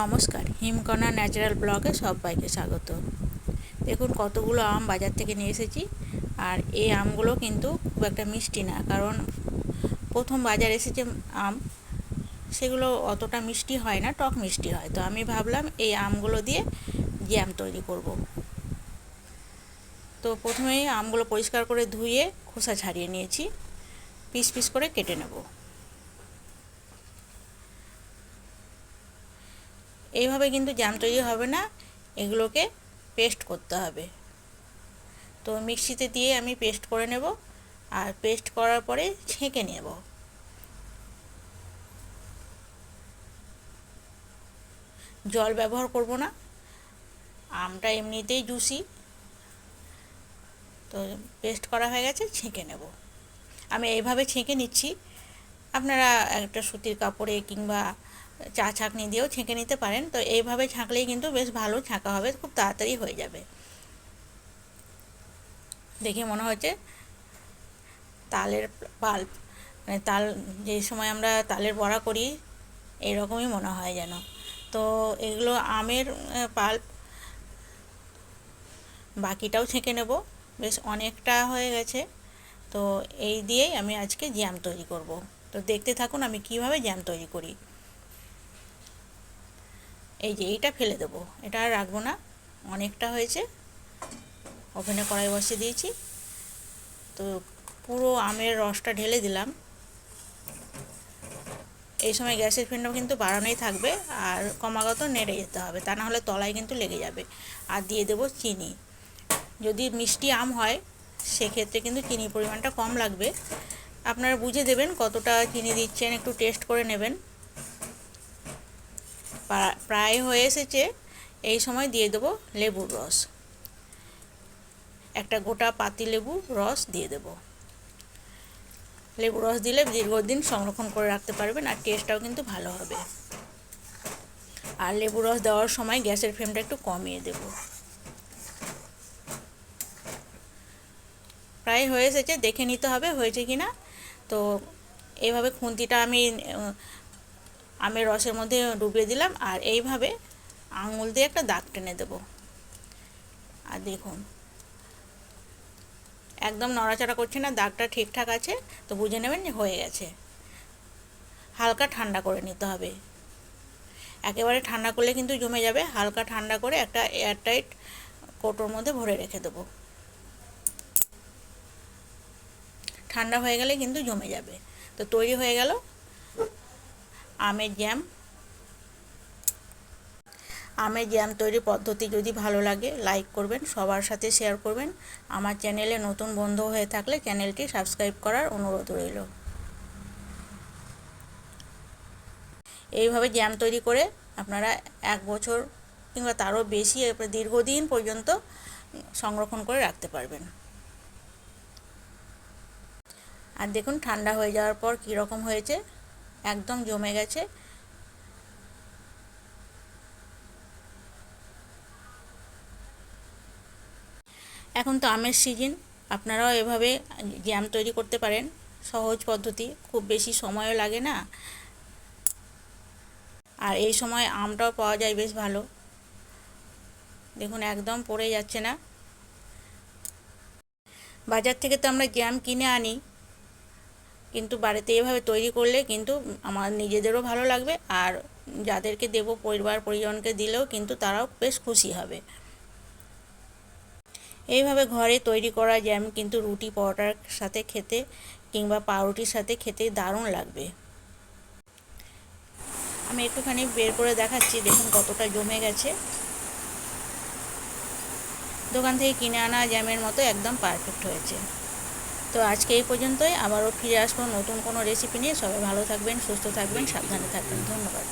নমস্কার হিমকণা ন্যাচারাল ব্লগে সবাইকে স্বাগত। দেখুন, কতগুলো আম বাজার থেকে নিয়ে এসেছি, আর এই আমগুলো কিন্তু খুব একটা মিষ্টি না, কারণ প্রথম বাজার এসেছে আম, সেগুলো অতটা মিষ্টি হয় না, টক মিষ্টি হয়। তো আমি ভাবলাম এই আমগুলো দিয়ে জ্যাম তৈরি করব। তো প্রথমেই আমগুলো পরিষ্কার করে ধুয়ে খোসা ছাড়িয়ে নিয়েছি, পিস পিস করে কেটে নেব। এইভাবে কিন্তু জ্যাম তৈরি হবে না, এগুলোকে পেস্ট করতে হবে। তো মিক্সিতে দিয়ে আমি পেস্ট করে নেব, আর পেস্ট করার পরে ছেঁকে নেব। জল ব্যবহার করব না, আমটা এমনিতেই জুসি তো পেস্ট করা হয়ে গেছে, ছেঁকে নেব। আমি এইভাবে ছেঁকে নিচ্ছি। আপনারা একটা সুতির কাপড়ে কিংবা চা ছাঁকনি দিয়েও ছেঁকে নিতে পারেন। তো এইভাবে ছাঁকলেই কিন্তু বেশ ভালো ছাঁকা হবে, খুব তাড়াতাড়ি হয়ে যাবে। দেখে মনে হচ্ছে তালের পাল্প মানে তাল, যে সময় আমরা তালের বড়া করি, এরকমই মনে হয় যেন। তো এগুলো আমের পাল্প বাকিটাও ছেঁকে নেব। বেশ অনেকটা হয়ে গেছে। তো এই দিয়েই আমি আজকে জ্যাম তৈরি করব। তো দেখতে থাকুন আমি কীভাবে জ্যাম তৈরি করি। এই যে এইটা ফেলে দেবো। এটা আর রাখব না। অনেকটা হয়েছে। ওভেনে কড়াই বসিয়ে দিয়েছি। তো পুরো আমের রসটা ঢেলে দিলাম। এই সময় গ্যাসের ফ্লেমটাও কিন্তু বাড়ানোই থাকবে আর ক্রমাগত নেড়ে যেতে হবে। তা না হলে তলায় কিন্তু লেগে যাবে। আর দিয়ে দেবো চিনি। যদি মিষ্টি আম হয়, সেক্ষেত্রে কিন্তু চিনির পরিমাণটা কম লাগবে। আপনারা বুঝে দেবেন কতটা চিনি দিচ্ছেন, একটু টেস্ট করে নেবেন। প্রায় হয়ে এসেছে, এই সময় দিয়ে দেবো লেবুর রস। একটা গোটা পাতি লেবু রস দিয়ে দেব। লেবু রস দিলে দীর্ঘদিন সংরক্ষণ করে রাখতে পারবেন আর টেস্টটাও কিন্তু ভালো হবে। আর লেবু রস দেওয়ার সময় গ্যাসের ফ্লেমটা একটু কমিয়ে দেব। প্রায় হয়ে এসেছে, দেখে নিতে হবে হয়েছে কি না তো এইভাবে খুন্তিটা আমি আমের রসের মধ্যে ডুবিয়ে দিলাম আর এইভাবে আঙুল দিয়ে একটা দাগ টেনে দেব। আর দেখুন, একদম নড়াচড়া করছে না, দাগটা ঠিকঠাক আছে, তো বুঝে নেবেন যে হয়ে গেছে। হালকা ঠান্ডা করে নিতে হবে। একেবারে ঠান্ডা করলে কিন্তু জমে যাবে, হালকা ঠান্ডা করে একটা এয়ারটাইট কোটোর মধ্যে ভরে রেখে দেবো। ঠান্ডা হয়ে গেলে কিন্তু জমে যাবে। তো তৈরি হয়ে গেল আমের জ্যাম আমের জ্যাম তৈরির পদ্ধতি যদি ভালো লাগে লাইক করবেন, সবার সাথে শেয়ার করবেন। আমার চ্যানেলে নতুন বন্ধু হয়ে থাকলে চ্যানেলটি সাবস্ক্রাইব করার অনুরোধ রইল। এইভাবে জ্যাম তৈরি করে আপনারা এক বছর কিংবা তারও বেশি দীর্ঘদিন পর্যন্ত সংরক্ষণ করে রাখতে পারবেন। আর দেখুন, ঠান্ডা হয়ে যাওয়ার পর কীরকম হয়েছে। একদম জমে গেছে। এখন তো আমের সিজন, আপনারাও এভাবে জ্যাম তৈরি করতে পারেন। সহজ পদ্ধতি, খুব বেশি সময়ও লাগে না। আর এই সময় আমটাও পাওয়া যায় বেশ ভালো। দেখুন, একদম পড়ে যাচ্ছে না। বাজার থেকে তো আমরা জ্যাম কিনে আনি। কিন্তু বাড়িতে এভাবে তৈরি করলে কিন্তু আমার নিজেদেরও ভালো লাগবে আর যাদেরকে দেব, পরিবার, পরিজনকে দিলেও কিন্তু তারাও বেশ খুশি হবে। এইভাবে ঘরে তৈরি করা জ্যাম কিন্তু রুটি, পরোটার সাথে খেতে কিংবা পাউরুটির সাথে খেতে দারুণ লাগবে। আমি একটুখানি বের করে দেখাচ্ছি, দেখুন কতটা জমে গেছে। দোকান থেকে কিনে আনা জ্যামের মতো একদম পারফেক্ট হয়েছে। তো আজকে এই পর্যন্তই। আবারও ফিরে আসব নতুন কোনো রেসিপি নিয়ে। সবাই ভালো থাকবেন, সুস্থ থাকবেন, সাবধানে থাকবেন। ধন্যবাদ।